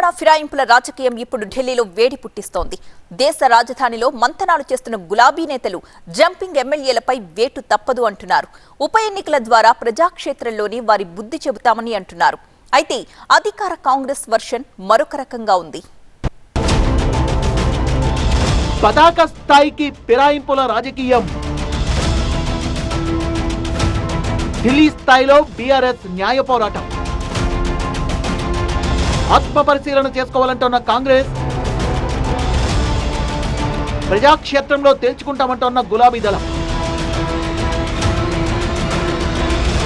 తెలంగాణ ఫిరాయింపుల రాజకీయం ఇప్పుడు ఢిల్లీలో వేడి పుట్టిస్తోంది. దేశ రాజధానిలో మంతనాలు చేస్తున్న గులాబీ నేతలు జంపింగ్ ఎమ్మెల్యేలపై వేటు తప్పదు అంటున్నారు. ఉప ఎన్నికల ద్వారా ప్రజాక్షేత్రంలోని వారి బుద్ధి చెబుతామని అంటున్నారు. అయితే అధికార కాంగ్రెస్ వర్షన్ మరొక రకంగా ఉంది. పతాక స్థాయికి ఫిరాయింపుల రాజకీయం. ఢిల్లీ స్థాయిలో బీఆర్ఎస్ న్యాయ పోరాటం. ఆత్మ పరిశీలన చేసుకోవాలంటున్న కాంగ్రెస్. ప్రజాక్షేత్రంలో తేల్చుకుంటామంటున్న గులాబీ దళం.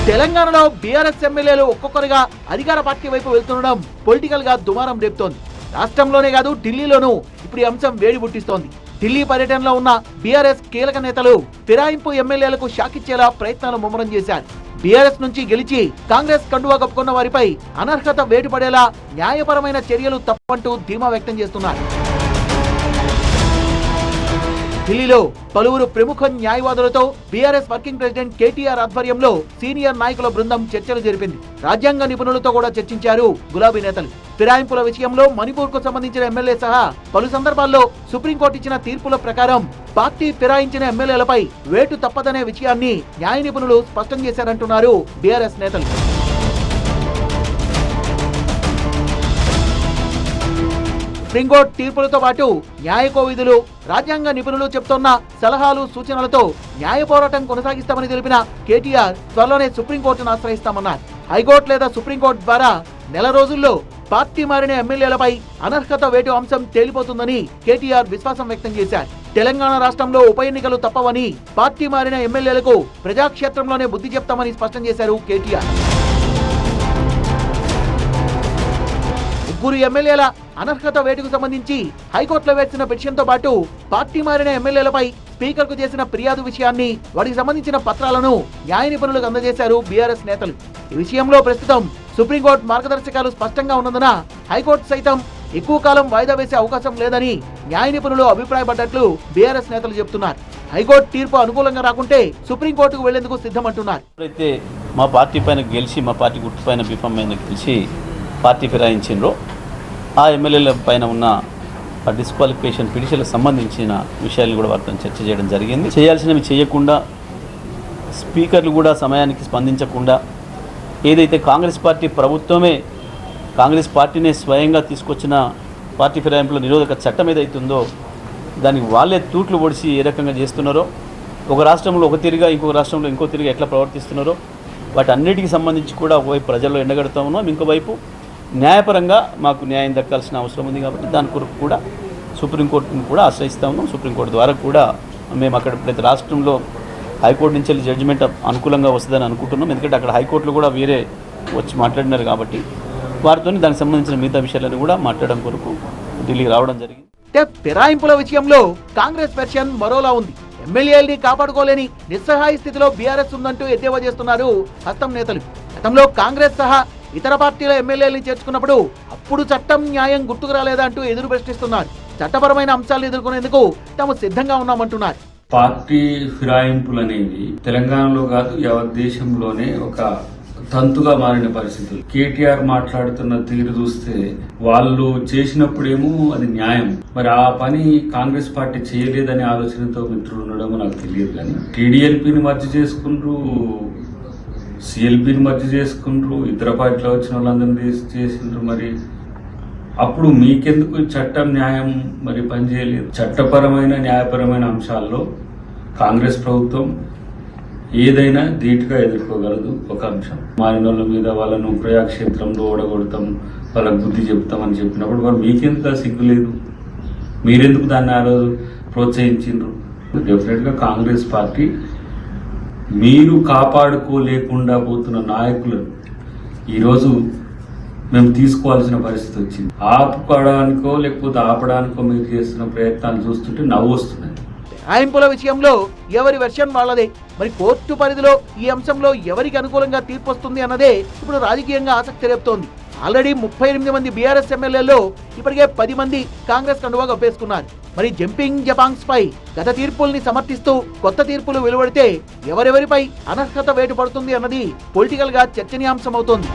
తెలంగాణలో బీఆర్ఎస్ ఎమ్మెల్యేలు ఒక్కొక్కరుగా అధికార పార్టీ వైపు వెళ్తుండడం పొలిటికల్గా దుమారం రేపుతోంది. రాష్ట్రంలోనే కాదు ఢిల్లీలోనూ ఇప్పుడు ఈ అంశం వేడి పుట్టిస్తోంది. ఢిల్లీ పర్యటనలో ఉన్న బీఆర్ఎస్ కీలక నేతలు ఫిరాయింపు ఎమ్మెల్యేలకు షాకిచ్చేలా ప్రయత్నాలు ముమ్మరం చేశారు. బీఆర్ఎస్ నుంచి గెలిచి కాంగ్రెస్ కండువా కప్పుకున్న వారిపై అనర్హత వేటుపడేలా న్యాయపరమైన చర్యలు తప్పంటూ ధీమా వ్యక్తం చేస్తున్నారు. ఢిల్లీలో పలువురు ప్రముఖ న్యాయవాదులతో బీఆర్ఎస్ వర్కింగ్ ప్రెసిడెంట్ కేటీఆర్ ఆధ్వర్యంలో సీనియర్ నాయకుల బృందం చర్చలు జరిపింది. రాజ్యాంగ నిపుణులతో కూడా చర్చించారు గులాబీ నేతలు. ఫిరాయింపుల విషయంలో మణిపూర్కు సంబంధించిన ఎమ్మెల్యే సహా పలు సందర్భాల్లో సుప్రీంకోర్టు ఇచ్చిన తీర్పుల ప్రకారం పార్టీ ఫిరాయించిన ఎమ్మెల్యేలపై వేటు తప్పదనే విషయాన్ని న్యాయ నిపుణులు స్పష్టం చేశారంటున్నారు బీఆర్ఎస్ నేతలు. సుప్రీంకోర్టు తీర్పులతో పాటు న్యాయ కోవిధులు రాజ్యాంగ నిపుణులు చెబుతున్న సలహాలు సూచనలతో న్యాయ పోరాటం కొనసాగిస్తామని తెలిపిన కేటీఆర్ త్వరలోనే సుప్రీంకోర్టును ఆశ్రయిస్తామన్నారు. హైకోర్టు లేదా సుప్రీంకోర్టు ద్వారా నెల రోజుల్లో పార్టీ మారిన ఎమ్మెల్యేలపై అనర్హత వేటు అంశం తేలిపోతుందని కేటీఆర్ విశ్వాసం వ్యక్తం చేశారు. తెలంగాణ రాష్ట్రంలో ఉప ఎన్నికలు తప్పవని పార్టీ మారిన ఎమ్మెల్యేలకు ప్రజాక్షేత్రంలోనే బుద్ధి చెప్తామని స్పష్టం చేశారు కేటీఆర్. ముగ్గురు ఎమ్మెల్యేల అనర్హత వేటుకు సంబంధించి హైకోర్టులో వేసిన పిటిషన్తో పాటు పార్టీ మారిన ఎమ్మెల్యేలపై స్పీకర్కు చేసిన ఫిర్యాదు విషయాన్ని వాటికి సంబంధించిన పత్రాలను న్యాయ నిపుణులకు అందజేశారు బీఆర్ఎస్ నేతలు. ఈ విషయంలో ప్రస్తుతం సుప్రీంకోర్టు మార్గదర్శకాలు స్పష్టంగా ఉన్నందున హైకోర్టు సైతం ఎక్కువ కాలం వాయిదా వేసే అవకాశం లేదని న్యాయ నిపుణులు అభిప్రాయపడ్డట్లు బీఆర్ఎస్ నేతలు చెబుతున్నారు. హైకోర్టు తీర్పు అనుకూలంగా రాకుంటే సుప్రీంకోర్టుకు వెళ్ళేందుకు సిద్ధమంటున్నారు. అయితే మా పార్టీ పైన గెలిచి మా పార్టీ గుర్తు పైన బిఫం పైన గెలిచి పార్టీ ఫిరాయించిండ్రో ఆ ఎమ్మెల్యేల పైన ఉన్న ఆ డిస్క్వాలిఫికేషన్ పిటిషన్లకు సంబంధించిన విషయాలను కూడా వారితో చర్చ చేయడం జరిగింది. చేయాల్సినవి చేయకుండా స్పీకర్లు కూడా సమయానికి స్పందించకుండా ఏదైతే కాంగ్రెస్ పార్టీ ప్రభుత్వమే కాంగ్రెస్ పార్టీనే స్వయంగా తీసుకొచ్చిన పార్టీ ఫిరాయింపుల నిరోధక చట్టం ఏదైతే ఉందో దానికి వాళ్ళే తూట్లు పొడిచి ఏ రకంగా చేస్తున్నారో ఒక రాష్ట్రంలో ఒక తిరిగా ఇంకొక రాష్ట్రంలో ఇంకో తిరిగా ఎట్లా ప్రవర్తిస్తున్నారో వాటి అన్నిటికీ సంబంధించి కూడా ఒకవైపు ప్రజల్లో ఎండగడుతూ ఉన్నాం. ఇంకోవైపు న్యాయపరంగా మాకు న్యాయం దక్కాల్సిన అవసరం ఉంది కాబట్టి దాని కొరకు కూడా సుప్రీంకోర్టును కూడా ఆశ్రయిస్తా ఉన్నాం. సుప్రీంకోర్టు ద్వారా కూడా మేము అక్కడ ప్రతి రాష్ట్రంలో హైకోర్టు నుంచి వెళ్ళి జడ్జిమెంట్ అనుకూలంగా వస్తుందని అనుకుంటున్నాం. ఎందుకంటే అక్కడ హైకోర్టులో కూడా వేరే వచ్చి మాట్లాడినారు కాబట్టి వారితో దానికి సంబంధించిన మిగతా విషయాలను కూడా మాట్లాడడం కొరకు ఢిల్లీకి రావడం జరిగింది. అంటే ఫిరాయింపుల విషయంలో కాంగ్రెస్ వెర్షన్ మరోలా ఉంది. ఎమ్మెల్యేల్ని కాపాడుకోలేని నిస్సహాయ స్థితిలో బీఆర్ఎస్ ఉందంటూ ఎద్దేవా చేస్తున్నారు హస్తం నేతలు. గతంలో కాంగ్రెస్ సహా ఇతర పార్టీల ఎమ్మెల్యేలు చేర్చుకున్నప్పుడు అప్పుడు చట్టం న్యాయం గుర్తుకు రాలేదా అంటూ ఎదురు ప్రశ్నిస్తున్నారు. చట్టపరమైన అంశాలను ఎదుర్కొనేందుకు తాము సిద్ధంగా ఉన్నామంటున్నారు. పార్టీ ఫిరాయింపులు అనేవి తెలంగాణలో కాదు యావత్ దేశంలోనే ఒక తంతుగా మారిన పరిస్థితులు. కేటీఆర్ మాట్లాడుతున్న తీరు చూస్తే వాళ్ళు చేసినప్పుడేమో అది న్యాయం. మరి ఆ పని కాంగ్రెస్ పార్టీ చేయలేదనే ఆలోచనతో మిత్రులు ఉండడమో నాకు తెలియదు కానీ టీడీఎల్పీని మర్చి చేసుకుంటూ సిఎల్పిని మధ్య చేసుకుంటారు ఇతర పార్టీలో వచ్చిన వాళ్ళందరినీ తీసి చేసిండ్రు మరి. అప్పుడు మీకెందుకు చట్టం న్యాయం మరి పనిచేయలేదు? చట్టపరమైన న్యాయపరమైన అంశాల్లో కాంగ్రెస్ ప్రభుత్వం ఏదైనా ధీటుగా ఎదుర్కోగలదు ఒక అంశం. మారిన వాళ్ళ మీద వాళ్ళను ప్రయాక్షేత్రంలో ఓడగొడతాం వాళ్ళకు బుద్ధి చెప్తామని చెప్పినప్పుడు మరి మీకెందుకు ఆ సిగ్గు లేదు? మీరెందుకు దాన్ని ఆ రోజు ప్రోత్సహించిండ్రు? డెఫినెట్గా కాంగ్రెస్ పార్టీ మీరు కాపాడుకోలేకుండా పోతున్న నాయకులను ఈరోజు మేము తీసుకోవాల్సిన పరిస్థితి వచ్చింది. ఆపుకోవడానికో లేకపోతే ఆపడానికో మీరు చేస్తున్న ప్రయత్నాలు చూస్తుంటే నవ్వు వస్తున్నాయి ఫిరాయింపుల విషయంలో ఎవరి వెర్షన్ వాళ్ళదే? మరి కోర్టు పరిధిలో ఈ అంశంలో ఎవరికి అనుకూలంగా తీర్పు వస్తుంది అన్నదే ఇప్పుడు రాజకీయంగా ఆసక్తి రేపుతోంది. ఆల్రెడీ ముప్పై ఎనిమిది మంది బీఆర్ఎస్ ఎమ్మెల్యేల్లో ఇప్పటికే పది మంది కాంగ్రెస్ కండువా కప్పేసుకున్నారు మరి జంపింగ్ జపాంగ్స్ పై గత తీర్పుల్ని సమర్థిస్తూ కొత్త తీర్పులు వెలువడితే ఎవరెవరిపై అనర్హత వేటు పడుతుంది అన్నది పొలిటికల్గా చర్చనీయాంశమవుతోంది.